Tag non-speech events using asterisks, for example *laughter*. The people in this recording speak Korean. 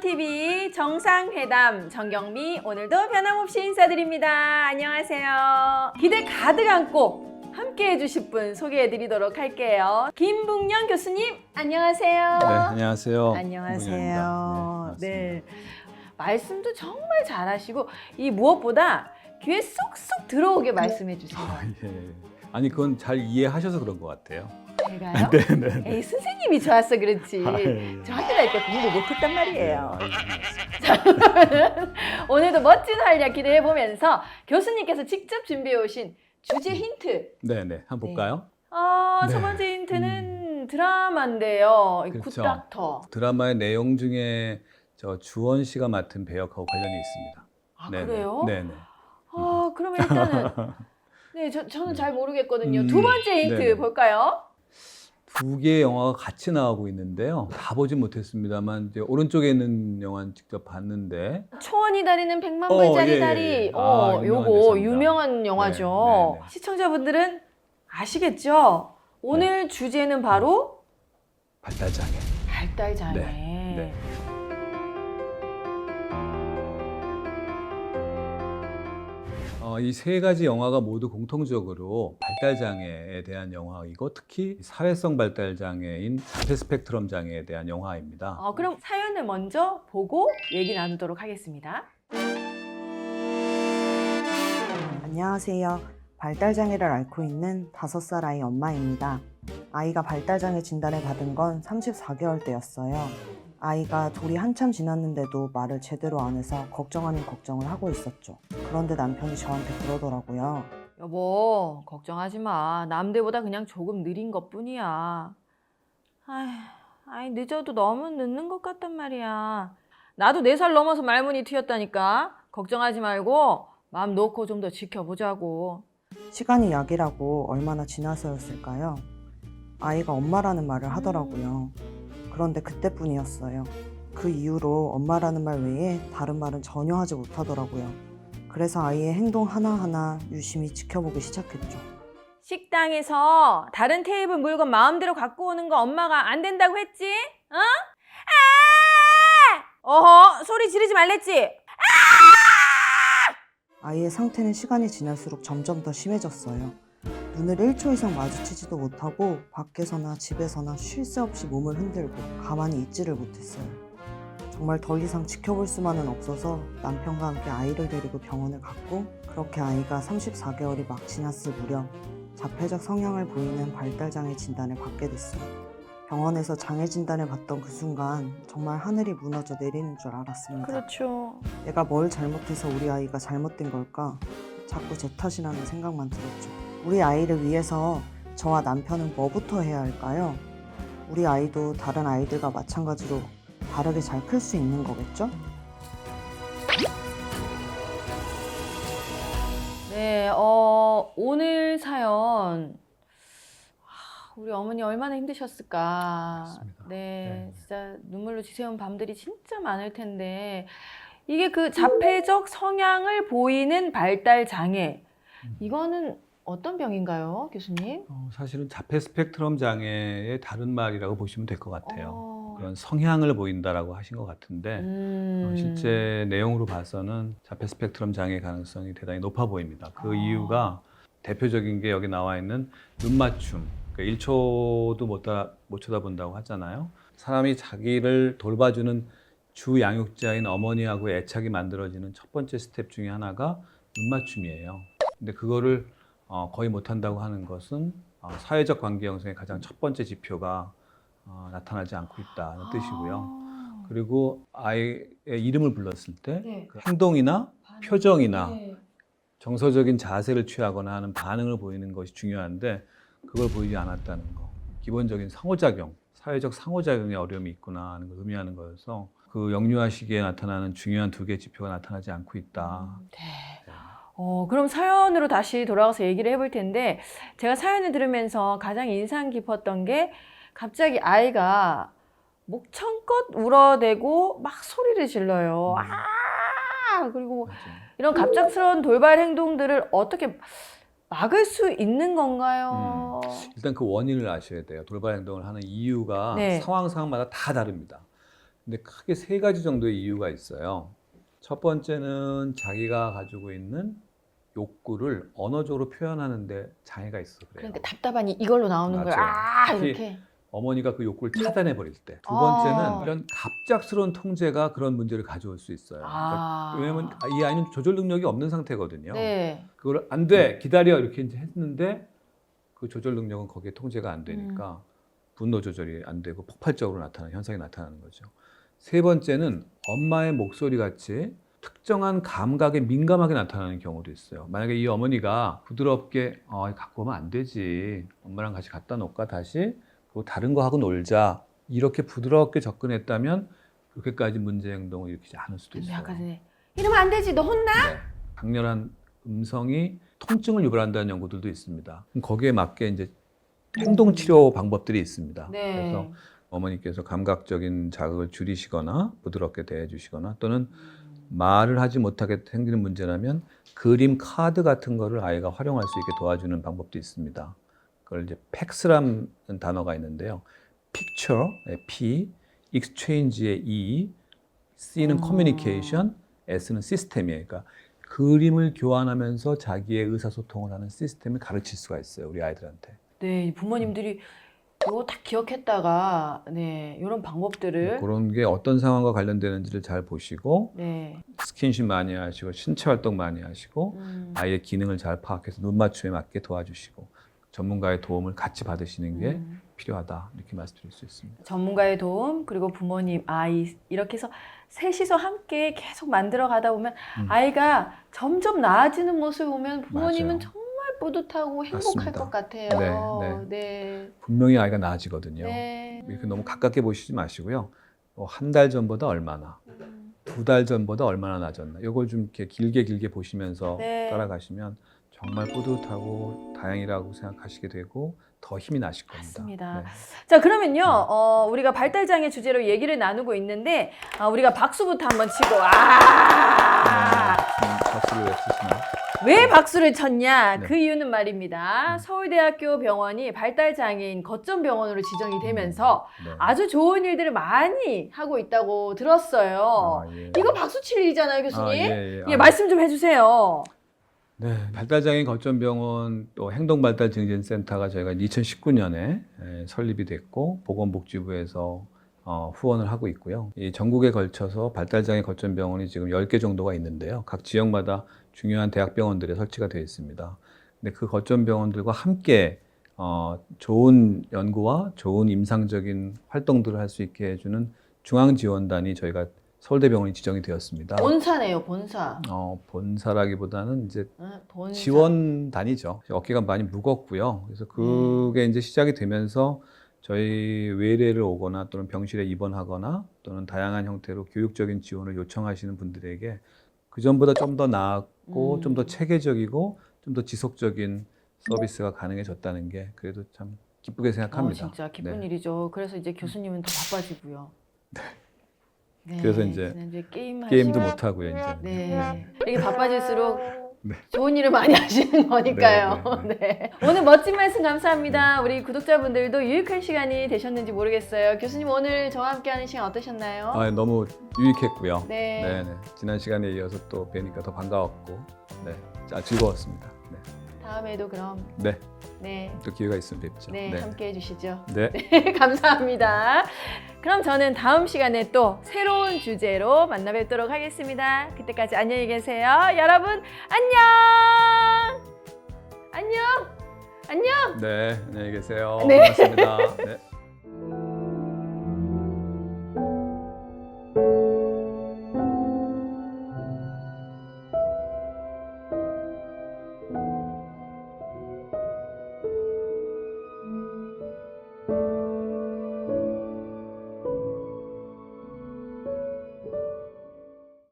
TV 정상회담 정경미 오늘도 변함없이 인사드립니다. 안녕하세요. 기대 가득 안고 함께 해주실 분 소개해 드리도록 할게요. 김북년 교수님 안녕하세요. 네, 안녕하세요. 안녕하세요. 네, 네. 말씀도 정말 잘하시고 이 무엇보다 귀에 쏙쏙 들어오게 말씀해 주세요. 맞습니다. 예. 아니 그건 잘 이해하셔서 그런 것 같아요. 제가요? 네, 네. 네. 에이 선생님이 좋아서 그렇지. 아, 예, 예. 저한테 날때 공부 못했단 말이에요. 네, 알겠습니다. *laughs* 오늘도 멋진 활약 기대해 보면서 교수님께서 직접 준비해 오신 주제 힌트. 네, 네. 한번 볼까요? 아, 네. 첫 번째 힌트는 드라마인데요. 이 그렇죠. 굿닥터. 드라마의 내용 중에 저 주원 씨가 맡은 배역하고 관련이 있습니다. 아, 네, 그래요? 네, 네. 아, 그러면 일단은 *laughs* 네, 저, 저는 잘 모르겠거든요. 음, 두 번째 힌트 네. 볼까요? 두 개의 영화가 같이 나오고 있는데요. 다 보진 못했습니다만 이제 오른쪽에 있는 영화는 직접 봤는데 초원이 다리는 백만 어, 불짜리 예, 예, 다리. 예. 어, 아, 유명한 요거 대사입니다. 유명한 영화죠. 네, 네, 네. 시청자분들은 아시겠죠? 오늘 주제는 바로 발달장애. 발달 장애. 네. 어, 이세 가지 영화가 모두 공통적으로 발달 장애에 대한 영화이고 특히 사회성 발달 장애인 자폐 스펙트럼 장애에 대한 영화입니다. 어, 그럼 사연을 먼저 보고 얘기 나누도록 하겠습니다. 안녕하세요. 발달장애를 앓고 있는 5살 아이 엄마입니다. 아이가 발달장애 진단을 받은 건 34개월 때였어요. 아이가 돌이 한참 지났는데도 말을 제대로 안 해서 걱정 아닌 걱정을 하고 있었죠. 그런데 남편이 저한테 그러더라고요. 여보, 걱정하지 마. 남들보다 그냥 조금 느린 것 뿐이야. 아이, 아이, 늦어도 너무 늦는 것 같단 말이야. 나도 네 살 넘어서 말문이 튀었다니까. 걱정하지 말고 마음 놓고 좀 더 지켜보자고. 시간이 약이라고 얼마나 지나서였을까요? 아이가 엄마라는 말을 하더라고요. 그런데 그때뿐이었어요. 그 이후로 엄마라는 말 외에 다른 말은 전혀 하지 못하더라고요. 그래서 아이의 행동 하나하나 유심히 지켜보기 시작했죠. 식당에서 다른 테이블 물건 마음대로 갖고 오는 거 엄마가 안 된다고 했지? 어? 아! 어허, 소리 지르지 말랬지? 아이의 상태는 시간이 지날수록 점점 더 심해졌어요. 눈을 1초 이상 마주치지도 못하고 밖에서나 집에서나 쉴 새 없이 몸을 흔들고 가만히 있지를 못했어요. 정말 더 이상 지켜볼 수만은 없어서 남편과 함께 아이를 데리고 병원을 갔고 그렇게 아이가 34개월이 막 지났을 무렵 자폐적 성향을 보이는 발달장애 진단을 받게 됐어요. 병원에서 장애 진단을 받던 그 순간 정말 하늘이 무너져 내리는 줄 알았습니다. 그렇죠. 내가 뭘 잘못해서 우리 아이가 잘못된 걸까? 자꾸 제 탓이라는 생각만 들었죠. 우리 아이를 위해서 저와 남편은 뭐부터 해야 할까요? 우리 아이도 다른 아이들과 마찬가지로 다르게 잘 클 수 있는 거겠죠? 네, 어, 오늘 사연. 아, 우리 어머니 얼마나 힘드셨을까. 네, 네. 진짜 눈물로 지새운 밤들이 진짜 많을 텐데. 이게 그 자폐적 성향을 보이는 발달 장애. 음. 이거는 어떤 병인가요, 교수님? 어, 사실은 자폐 스펙트럼 장애의 다른 말이라고 보시면 될 것 같아요. 어, 그런 성향을 보인다라고 하신 것 같은데 음. 어, 실제 내용으로 봐서는 자폐 스펙트럼 장애 가능성이 대단히 높아 보입니다. 그 아. 이유가 대표적인 게 여기 나와 있는 눈 맞춤. 그러니까 1초도 못, 다, 못 쳐다본다고 하잖아요. 사람이 자기를 돌봐주는 주 양육자인 어머니하고 애착이 만들어지는 첫 번째 스텝 중에 하나가 눈 맞춤이에요. 근데 그거를 어, 거의 못한다고 하는 것은 어, 사회적 관계 형성의 가장 첫 번째 지표가 어, 나타나지 않고 있다는 뜻이고요. 아. 그리고 아이의 이름을 불렀을 때 네. 그 행동이나 표정이나 네. 정서적인 자세를 취하거나 하는 반응을 보이는 것이 중요한데 그걸 보이지 않았다는 거. 기본적인 상호작용, 사회적 상호작용에 어려움이 있구나 하는 걸 의미하는 거여서 그 영유아 시기에 나타나는 중요한 두 개의 지표가 나타나지 않고 있다. 네. 어, 그럼 사연으로 다시 돌아가서 얘기를 해볼 텐데, 제가 사연을 들으면서 가장 인상 깊었던 게, 갑자기 아이가 목청껏 울어대고 막 소리를 질러요. 음. 아! 그리고 맞아요. 이런 갑작스러운 돌발 행동들을 어떻게 막을 수 있는 건가요? 일단 그 원인을 아셔야 돼요. 돌발 행동을 하는 이유가 네. 상황 상황마다 다 다릅니다. 근데 크게 세 가지 정도의 이유가 있어요. 첫 번째는 자기가 가지고 있는 욕구를 언어적으로 표현하는데 장애가 있어서 그래요. 그러니까 답답하니 이걸로 나오는 거야. 맞아요. 아 이렇게. 어머니가 그 욕구를 차단해 버릴 때. 두 아. 번째는 이런 갑작스러운 통제가 그런 문제를 가져올 수 있어요. 아. 그러니까 왜냐면 이 아이는 조절 능력이 없는 상태거든요. 네. 그걸 안 돼, 기다려 이렇게 이제 했는데 그 조절 능력은 거기에 통제가 안 되니까 음. 분노 조절이 안 되고 폭발적으로 나타나는 현상이 나타나는 거죠. 세 번째는 엄마의 목소리 같이 특정한 감각에 민감하게 나타나는 경우도 있어요. 만약에 이 어머니가 부드럽게 어, 갖고 오면 안 되지. 엄마랑 같이 갖다 놓을까 다시? 그리고 다른 거 하고 놀자. 이렇게 부드럽게 접근했다면 그렇게까지 문제 행동을 일으키지 않을 수도 있어요. 전에 이러면 안 되지. 너 혼나? 네. 강렬한 음성이 통증을 유발한다는 연구들도 있습니다. 거기에 맞게 이제 행동 치료 방법들이 있습니다. 네. 그래서 어머니께서 감각적인 자극을 줄이시거나 부드럽게 대해주시거나 또는 말을 하지 못하게 생기는 문제라면 그림 카드 같은 거를 아이가 활용할 수 있게 도와주는 방법도 있습니다. 그걸 이제 팩스라는 단어가 있는데요. picture의 P, exchange의 E, C는 아. communication, S는 시스템이에요. 그러니까 그림을 교환하면서 자기의 의사소통을 하는 시스템을 가르칠 수가 있어요. 우리 아이들한테. 네, 이 부모님들이 이거 다 기억했다가 네 이런 방법들을 그런 게 어떤 상황과 관련되는지를 잘 보시고 네. 스킨십 많이 하시고 신체 활동 많이 하시고 음. 아이의 기능을 잘 파악해서 눈 맞춤에 맞게 도와주시고 전문가의 도움을 같이 받으시는 게 음. 필요하다 이렇게 말씀드릴 수 있습니다. 전문가의 도움 그리고 부모님 아이 이렇게 해서 셋이서 함께 계속 만들어 가다 보면 음. 아이가 점점 나아지는 모습을 보면 부모님은 맞아요. 정말 뿌듯하고 행복할 맞습니다. 것 같아요. 네, 네. 분명히 아이가 나아지거든요. 네. 이렇게 너무 가깝게 보시지 마시고요. 뭐한달 전보다 얼마나, 음. 두달 전보다 얼마나 나아졌나. 이걸 좀 이렇게 길게 길게 보시면서 네. 따라가시면 정말 뿌듯하고 다행이라고 생각하시게 되고 더 힘이 나실 겁니다. 맞습니다. 네. 자 그러면요 어, 우리가 발달장애 주제로 얘기를 나누고 있는데 아, 우리가 박수부터 한번 치고 아 음, 박수를 왜 치시나요? 왜 박수를 쳤냐? 네. 그 이유는 말입니다. 음. 서울대학교 병원이 발달장애인 거점 병원으로 지정이 되면서 네. 아주 좋은 일들을 많이 하고 있다고 들었어요. 아, 예. 이거 박수 칠 일이잖아요, 교수님. 아, 예, 예, 예. 아, 말씀 좀 해주세요. 네, 발달장애인 거점 병원 또 행동발달증진센터가 저희가 2019년에 설립이 됐고 보건복지부에서 어, 후원을 하고 있고요. 이 전국에 걸쳐서 발달장애 거점 병원이 지금 10개 정도가 있는데요. 각 지역마다 중요한 대학병원들에 설치가 되어 있습니다. 근데 그 거점 병원들과 함께 어, 좋은 연구와 좋은 임상적인 활동들을 할 수 있게 해주는 중앙지원단이 저희가 서울대병원이 지정이 되었습니다. 본사네요, 본사. 어, 본사라기보다는 이제 응, 본사. 지원단이죠. 어깨가 많이 무겁고요. 그래서 그게 이제 시작이 되면서 저희 외래를 오거나 또는 병실에 입원하거나 또는 다양한 형태로 교육적인 지원을 요청하시는 분들에게 그 전보다 좀 더 나았고 음. 좀더 체계적이고 좀 더 지속적인 서비스가 가능해졌다는 게 그래도 참 기쁘게 어, 생각합니다. 진짜 기쁜 네. 일이죠. 그래서 이제 교수님은 더 바빠지고요. 네. 그래서 이제 게임 게임도 못 하고요, 이제. 네. 이렇게 바빠질수록 네. 좋은 일을 많이 *laughs* 하시는 거니까요. 네, *laughs* 네, 오늘 멋진 말씀 감사합니다. 우리 구독자분들도 유익한 시간이 되셨는지 모르겠어요. 교수님 오늘 저와 함께하는 시간 어떠셨나요? 아, 너무 유익했고요. 네. 네, 네. 지난 시간에 이어서 또 뵈니까 더 반가웠고, 네, 아, 즐거웠습니다. 네, 다음에도 그럼 네, 네, 또 기회가 있으면 뵙죠. 네, 함께 해주시죠. *laughs* 네. 감사합니다. 그럼 저는 다음 시간에 또 새로운 주제로 만나 뵙도록 하겠습니다. 그때까지 안녕히 계세요. 여러분, 안녕! 안녕! 안녕! 네, 안녕히 계세요. 네. 고맙습니다. 네. *laughs*